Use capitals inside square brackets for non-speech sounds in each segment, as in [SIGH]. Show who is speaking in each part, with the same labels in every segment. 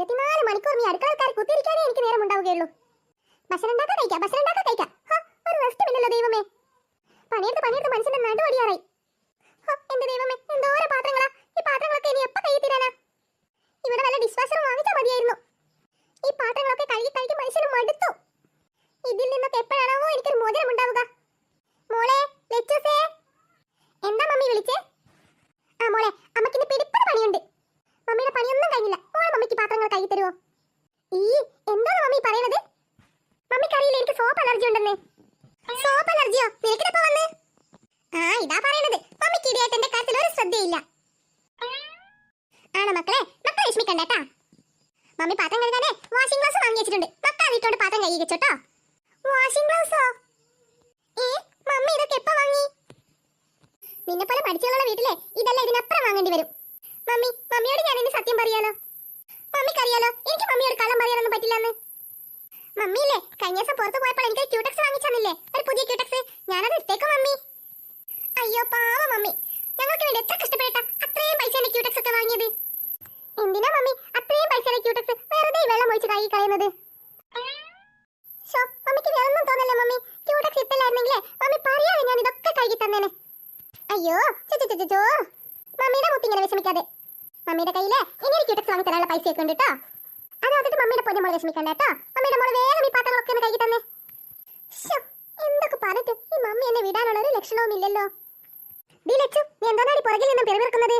Speaker 1: ഇരുപത്തിനാല് മണിക്കൂർ നീ അടുക്കളക്കാർ കുത്തിരിക്കാനേ എനിക്ക് നേരം ഉണ്ടാവുകയുള്ളൂ. ഭക്ഷണം ഉണ്ടാക്കാൻ കഴിക്കാം. ഭക്ഷണം ഉണ്ടാക്കാൻ കഴിക്കാം ഒരു ഇല്ലല്ലോ ദൈവമേ. പണിയെടുത്ത് പണിയെടുത്ത് മനുഷ്യന്റെ നടുവടിയാറായി എന്റെ ദൈവമേ എന്തോരം പാത്രങ്ങളാ. ഈ പാത്രങ്ങളൊക്കെ ഇനി എപ്പോ കഴുകി തീരാനാ? ഇവിടെ വല്ല ഡിഷ് വാഷറും വാങ്ങിച്ചാൽ മതിയായിരുന്നു. ഈ പാത്രങ്ങളൊക്കെ കഴുകി കഴുകി മനുഷ്യന് മടുത്തു. ഇതിൽ നിന്നൊക്കെ എപ്പോഴാണാവോ എനിക്കൊരു മോചനം ഉണ്ടാവുക. മോളെ ലെച്ചൂസേ എന്താ മമ്മി വിളിച്ചേ? ആ മോളെ അമ്മയ്ക്ക് ഇന്ന് പിടിപ്പത് പണിയുണ്ട്. മമ്മിയുടെ പണിയൊന്നും കഴിഞ്ഞില്ല. ഓൾ മമ്മിക്ക് പാത്രങ്ങൾ കൈ തരുമോ ഈ എന്താണ് മമ്മി പറയണത്? മമ്മിക്ക് അറിയില്ല എനിക്ക് സോപ്പ് അലർജി ഉണ്ടെന്ന്? സോപ്പ് അലർജിയോ? നിനക്കിടപ്പോ വന്ന്? ആ ഇതാ പറയണത്. മമ്മിക്ക് ഇടിയായിട്ട് എന്റെ കാര്യത്തിൽ ഒരു ശ്രദ്ധയില്ല. ആണോ മക്കളെ മക്കളെ വിഷമിക്കണ്ട മമ്മി പാത്രം കഴുകാനേ വാഷിംഗ് ഗ്ലാസ് വാങ്ങി വെച്ചിട്ടുണ്ട്. മക്ക അതിട്ടോണ്ട് പാത്രം കഴുകി വെച്ചോട്ടോ വാഷിംഗ് ഗ്ലാസോ ഏ മമ്മി ഇതൊക്കെ എപ്പോ വാങ്ങി? നിന്നെപ്പോലെ പഠിച്ചുള്ള വീട്ടിലെ ഇതെല്ലാം ഇതിനപ്പുറം വാങ്ങേണ്ടി വരും. മമ്മി മമ്മിയോട് ഞാൻ ഇനി സത്യം പറയാലോ? മമ്മിക്കറിയാലോ എനിക്ക് മമ്മിയോട് കള്ളം പറയാനൊന്നും പറ്റില്ലെന്ന്. മമ്മിയില്ലേ കഴിഞ്ഞ ദിവസം പുറത്ത് പോയപ്പോൾ എനിക്ക് ക്യൂടെക്സ് വാങ്ങിച്ചന്നില്ലേ ഒരു പുതിയ ക്യൂടെക്സ് ഞാനത് ഇട്ടേക്കും മമ്മി. അയ്യോ പാവ മമ്മി. ഞങ്ങൾക്ക് വേണ്ടി എത്ര കഷ്ടപ്പെട്ട അത്രയും പൈസയുടെ ക്യൂടെക്സ് ഒക്കെ വാങ്ങിയത്. എന്തിനാ മമ്മി അത്രയും പൈസയുടെ ക്യൂടെക്സ് വെറുതെ വെള്ളം ഒഴിച്ച് കൈ കളയുന്നത്? ശോ, മമ്മിക്ക് വേറൊന്നും തോന്നല്ലേ മമ്മി? ക്യൂടെക്സ് ഇട്ടില്ലായിരുന്നെങ്കിലേ മമ്മി പറയാതെ ഞാൻ ഇതൊക്കെ കഴുകി തന്നേനെ. അയ്യോ ചോ. മമ്മിയുടെ മുത്തിങ്ങനെ വിഷമിക്കാതെ. മമ്മിയുടെ കയ്യിൽ ഇനി ക്യൂട്ടക്സ് വാങ്ങി തരാനുള്ള പൈസയൊക്കെ ഉണ്ട് കേട്ടോ അത് വന്നിട്ട് മമ്മിയുടെ പൊന്നു മോളെ വിഷമിക്കണ്ട കേട്ടോ മമ്മിയുടെ മോളെ വേഗം ഈ പാത്രങ്ങളൊക്കെ ഒന്ന് കൈ തന്നെ. എന്തൊക്കെ പറഞ്ഞിട്ട് ഈ മമ്മി എന്നെ വിടാനുള്ള ഒരു ലക്ഷണവും ഇല്ലല്ലോ. ദീ ലച്ചു നീ എന്താണ് പുറകിൽ നിന്നും പിറവിറക്കുന്നത്?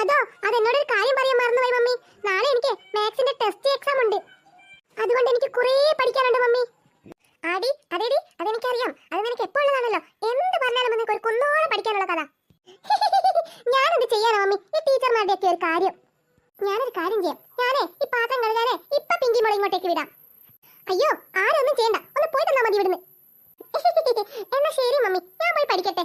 Speaker 1: അതോ എന്നോട് ഒരു കാര്യം പറയാൻ മറന്നുപോയി മമ്മി? നാളെ എനിക്ക് മാത്സിന്റെ ടെസ്റ്റ് എക്സാം ഉണ്ട്. അതുകൊണ്ട് എനിക്ക് കുറേ പഠിക്കാനുണ്ട് മമ്മി. ആടി അതെടി അതെനിക്കറിയാം. അത് നിനക്ക് എപ്പോൾ ഉള്ളതാണല്ലോ. എന്ത് പറഞ്ഞാലും നിനക്ക് ഒരു കുന്നോളം പഠിക്കാനുള്ള കഥ ഞാനെന്ത് ചെയ്യാനാ മമ്മി ഈ ടീച്ചർമാരുടെ ഒക്കെ ഒരു കാര്യം. ഞാനൊരു കാര്യം ചെയ്യാം. ഞാനേ ഈ പാത്രം കഴുകാനേ ഇപ്പൊ പിങ്കി മോളെ ഇങ്ങോട്ടേക്ക് വിടാം. അയ്യോ ആരൊന്നും ചെയ്യണ്ട. ഒന്ന് പോയി തന്നാ മതി ഇവിടുന്ന് എന്നാ ശരി മമ്മി ഞാൻ പോയി പഠിക്കട്ടെ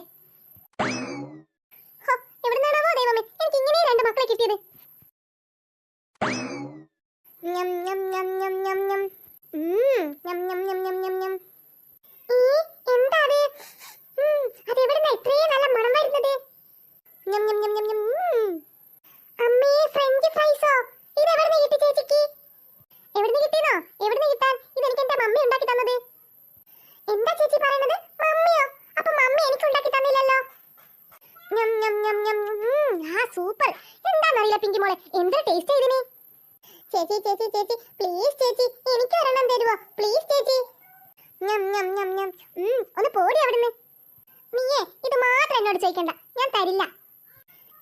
Speaker 1: ഹോ, എവിടുന്നാണാവോ ദൈവമേ എനിക്ക് ഇങ്ങനെ രണ്ട് മക്കളെ കിട്ടിയത് ഞം, ഞം, ഞം, ഞം, ഞം, ഞം. ഉം, ഞം, ഞം, ഞം, ഞം, ഞം, ഞം. ഈ, എന്താ അത്? ഉം, അതെവിടുന്നാ ഇത്രയും നല്ല മണം വരുന്നത്? ഞം, ഞം, ഞം, ഞം, ഞം. ഉം. അമ്മേ, ഫ്രഞ്ച് ഫ്രൈസോ? ഇതെവിടുന്ന് കിട്ടി ചേച്ചിക്ക്? എവിടുന്ന് കിട്ടിയെന്നോ? എവിടുന്ന് കിട്ടാൻ? ഇതെനിക്ക് എന്റെ മമ്മി ഉണ്ടാക്കി തന്നത്. എന്താ ചേച്ചി പറയണത്? മമ്മിയോ? അപ്പൊ മമ്മി എനിക്ക് ഉണ്ടാക്കി തന്നില്ലല്ലോ ഞം, ഞം, ഞം, ഞം. ഉം, ആ സൂപ്പർ എന്താന്നറിയില്ല പിങ്കി മോളെ എന്താ ടേസ്റ്റ് ഇതിന് ചേച്ചി ചേച്ചി ചേച്ചി. പ്ലീസ് ചേച്ചി എനിക്ക് ഒരെണ്ണം തരുവോ? പ്ലീസ് ചേച്ചി. ഞം ഞം ഞം ഞം. ഒന്ന് പോടി അവിടുന്ന്. നീയേ ഇത് മാത്രം എന്നോട് ചോദിക്കണ്ട. ഞാൻ തരില്ല.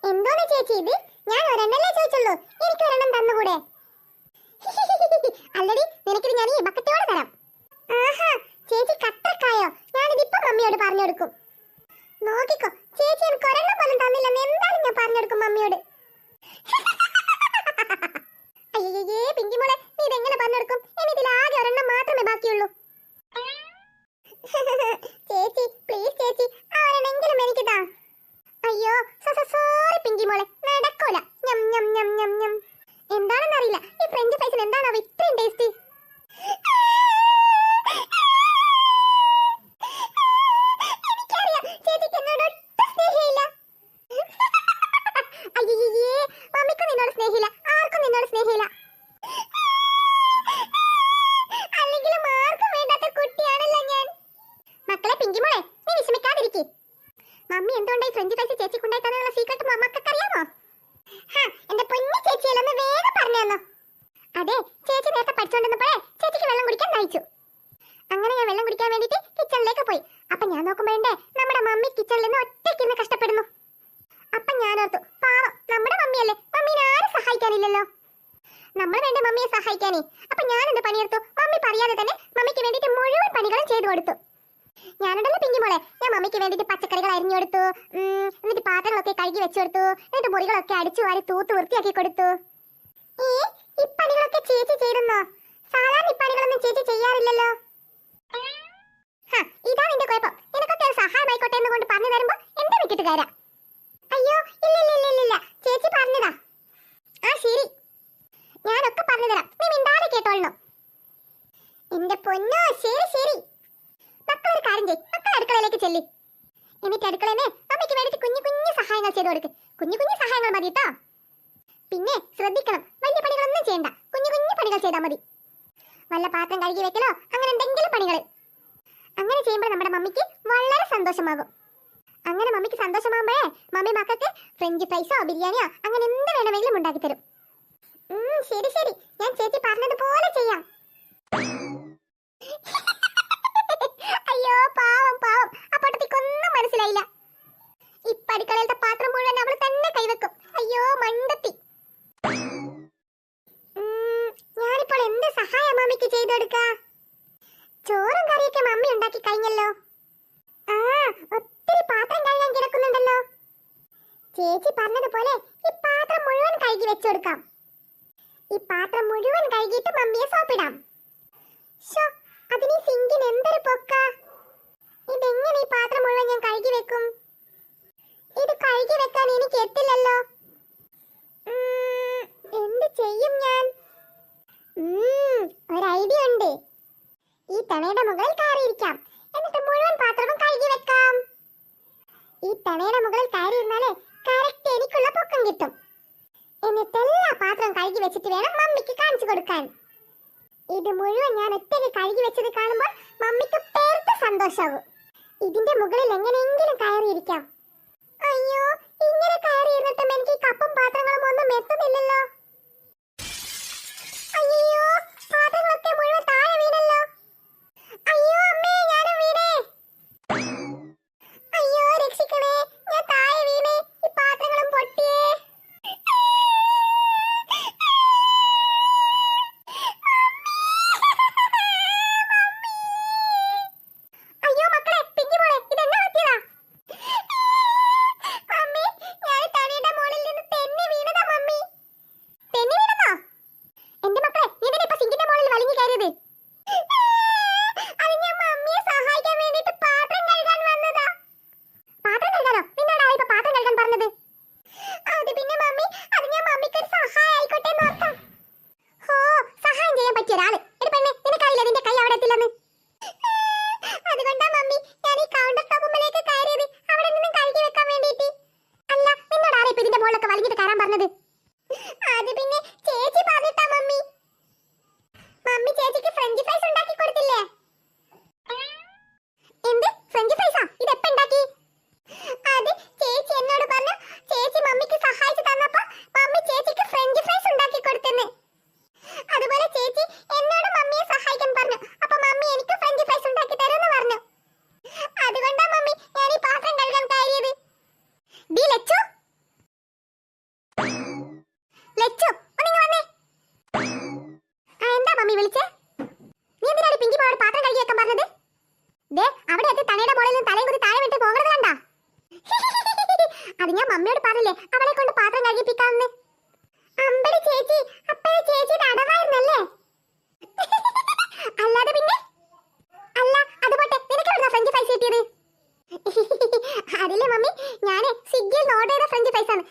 Speaker 1: എന്തോന്ന് ചേച്ചി ഇത്? ഞാൻ ഒരെണ്ണല്ലേ ചോദിച്ചുള്ളൂ. എനിക്ക് ഒരെണ്ണം തന്നുകൂടെ? [LAUGHS] അല്ലടി നിനക്കിത് ഞാൻ ഈ ബക്കറ്റോടെ തരാം ആഹാ ചേച്ചി കത്രക്കായോ ഞാനിതിപ്പം മമ്മിയോട് പറഞ്ഞു കൊടുക്കും നോക്കിക്കോ ചേച്ചി എനിക്ക് ഒരെണ്ണം പോലും തന്നില്ലെന്ന് എന്തായാലും ഞാൻ പറഞ്ഞു കൊടുക്കും മമ്മിയോട് അയ്യേ പിങ്കി മോളെ നീ ഇതെങ്ങനെ പറഞ്ഞു കൊടുക്കും ഇനി ഇതിൽ ആകെ ഒരെണ്ണം മാത്രമേ ബാക്കിയുള്ളൂ ചേച്ചി പ്ലീസ് ചേച്ചി ആ ഒരെണ്ണെങ്കിലും എനിക്ക് താ അയ്യോ സോറി പിങ്കി മോളെ നടക്കൂല ഞം ഞം ഞം ഞം ഞം എന്താണെന്നറിയില്ല ഈ ഫ്രഞ്ച് ഫ്രൈസിന് എന്താണാവോ ഇത്രയും ടേസ്റ്റ് എനിക്കറിയാം ചേച്ചിക്ക് എന്നോട് ഒട്ടും സ്നേഹമില്ല അയ്യേ മമ്മിക്കും നിന്നോട് സ്നേഹമില്ല ആർക്കും നിന്നോട് സ്നേഹമില്ല അല്ലെങ്കിലും ആർക്കും വേണ്ടാത്ത കുട്ടിയാണല്ലോ ഞാൻ മക്കളെ പിങ്കി മോളെ നീ വിഷമിക്കാതിരിക്കെ മമ്മി എന്തുകൊണ്ടായി ഫ്രഞ്ച് ഫ്രൈസ് ചേച്ചി കൊണ്ടായി തന്നുള്ള സീക്രട്ട് മമ്മക്കൊക്കെ അറിയാമോ? ഹാ എന്റെ പൊന്നു ചേച്ചിയല്ലെന്ന് വേഗം പറഞ്ഞു തന്നോ. അതെ ചേച്ചി നേരത്തെ പഠിച്ചോണ്ടിരുന്നപ്പോഴേ ചേച്ചിക്ക് വെള്ളം കുടിക്കാൻ നയിച്ചു. അങ്ങനെ ഞാൻ വെള്ളം കുടിക്കാൻ വേണ്ടിട്ട് കിച്ചണിലേക്ക് പോയി. അപ്പൊ ഞാൻ നോക്കുമ്പോഴേ നമ്മുടെ മമ്മി കിച്ചണിൽ നിന്ന് ഒറ്റയ്ക്ക് ഇന്ന് കഷ്ടപ്പെടുന്നു. അപ്പൊ ഞാൻ ഓർത്തു പാവം നമ്മുടെ മമ്മിയല്ലേ മമ്മീനെ ആരും സഹായിക്കാനില്ലല്ലോ. നമ്മൾ വേണ്ട മമ്മിയെ സഹായിക്കാനേ? അപ്പൊ ഞാൻ എന്ത് പണിയെടുത്തു? മമ്മി പറയാതെ തന്നെ മമ്മിക്ക് വേണ്ടിട്ട് മുഴുവൻ പണികളും ചെയ്തു കൊടുത്തു. ഞാനുണ്ടല്ലോ പിങ്കി മോളെ. ഞാൻ മമ്മിക്ക് വേണ്ടിട്ട് പച്ചക്കറികൾ അരിഞ്ഞു കൊടുത്തു എന്നിട്ട് പാത്രങ്ങളൊക്കെ കഴുകി വെച്ചു കൊടുത്തു എന്നിട്ട് മുറികളൊക്കെ അടിച്ചു വാരി തൂത്ത് വൃത്തിയാക്കി കൊടുത്തു. ഈ പണികളൊക്കെ ചേച്ചി ചെയ്തെന്നോ? സാധാരണ ഇപ്പണികളൊന്നും പണികളൊന്നും ചേച്ചി ചെയ്യാറില്ലല്ലോ. ഇതാ നിന്റെ കുഴപ്പം. നിനക്കൊക്കെ സഹായമായിക്കോട്ടെ എന്ന് കൊണ്ട് പറഞ്ഞു തരുമ്പോ എന്റെ വിട്ടിട്ട് കയറാം അയ്യോ ഇല്ല ഇല്ല ഇല്ല, ഇല്ല ചേച്ചി പറഞ്ഞതാ. ആ ശരി. വല്ല പാത്രം കഴുകി വെക്കലോ? അങ്ങനെ എന്തെങ്കിലും പണികൾ അങ്ങനെ ചെയ്യുമ്പോൾ നമ്മുടെ മമ്മിക്ക് വളരെ സന്തോഷമാകും. അങ്ങനെ മമ്മിക്ക് സന്തോഷമാകുമ്പോഴേ മമ്മി മക്കൾക്ക് ഫ്രഞ്ച് ഫ്രൈസോ ബിരിയാണിയോ അങ്ങനെ എന്ത് വേണമെങ്കിലും ഉണ്ടാക്കി തരും ശരി ശരി. ഞാൻ ചേച്ചി പറഞ്ഞതുപോലെ ചെയ്യാം. ഉണ്ടാക്കി കഴിഞ്ഞല്ലോ. ആ ഒത്തിരി പാത്രം കഴുകാൻ കിടക്കുന്നുണ്ടല്ലോ. ചേച്ചി പറഞ്ഞതുപോലെ ഈ പാത്രം മുഴുവൻ കഴുകി വെച്ചുകൊടുക്കാം ഈ പാത്രം മുഴുവൻ കഴുകിയിട്ട് മമ്മിയെ സോപ്പിടാം. അതിന് സിങ്കിന് എന്തൊരു പൊക്ക. ഇതെങ്ങനെ ഈ പാത്രം തലയുടെ മുകളിൽ കയറിയിരുന്നാലേ കറക്റ്റ് എനിക്കുള്ള പൊക്കം കിട്ടും. എന്നിട്ട് എല്ലാ കഴുകി വെച്ചിട്ട് വേണം മമ്മിക്ക് കാണിച്ചു കൊടുക്കാൻ. ഇത് മുഴുവൻ ഞാൻ ഒറ്റയ്ക്ക് കഴുകി വെച്ചത് കാണുമ്പോൾ മമ്മിക്ക് പേർത്ത സന്തോഷമാകും ഇതിന്റെ മുകളിൽ എങ്ങനെയെങ്കിലും കയറിയിരിക്കാം. അയ്യോ ഇങ്ങനെ കയറി അമ്മയോട് പറഞ്ഞില്ലേ അവളെ കൊണ്ട് പാത്രം കഴുകിപ്പിക്കാമെന്ന്? അമ്പടി ചേച്ചി അപ്പഴേ ചേച്ചിയുടെ അടവായിരുന്നല്ലേ? അല്ലാതെ പിന്നെ? അല്ല അതുപോട്ടെ നിനക്ക് എവിടുന്ന ഫ്രഞ്ച് ഫ്രൈസ് കിട്ടിയത്? അതിലെ മമ്മി ഞാൻ സ്വിഗ്ഗിയിൽ ഓർഡർ ചെയ്ത ഫ്രഞ്ച് പൈസ ആണ്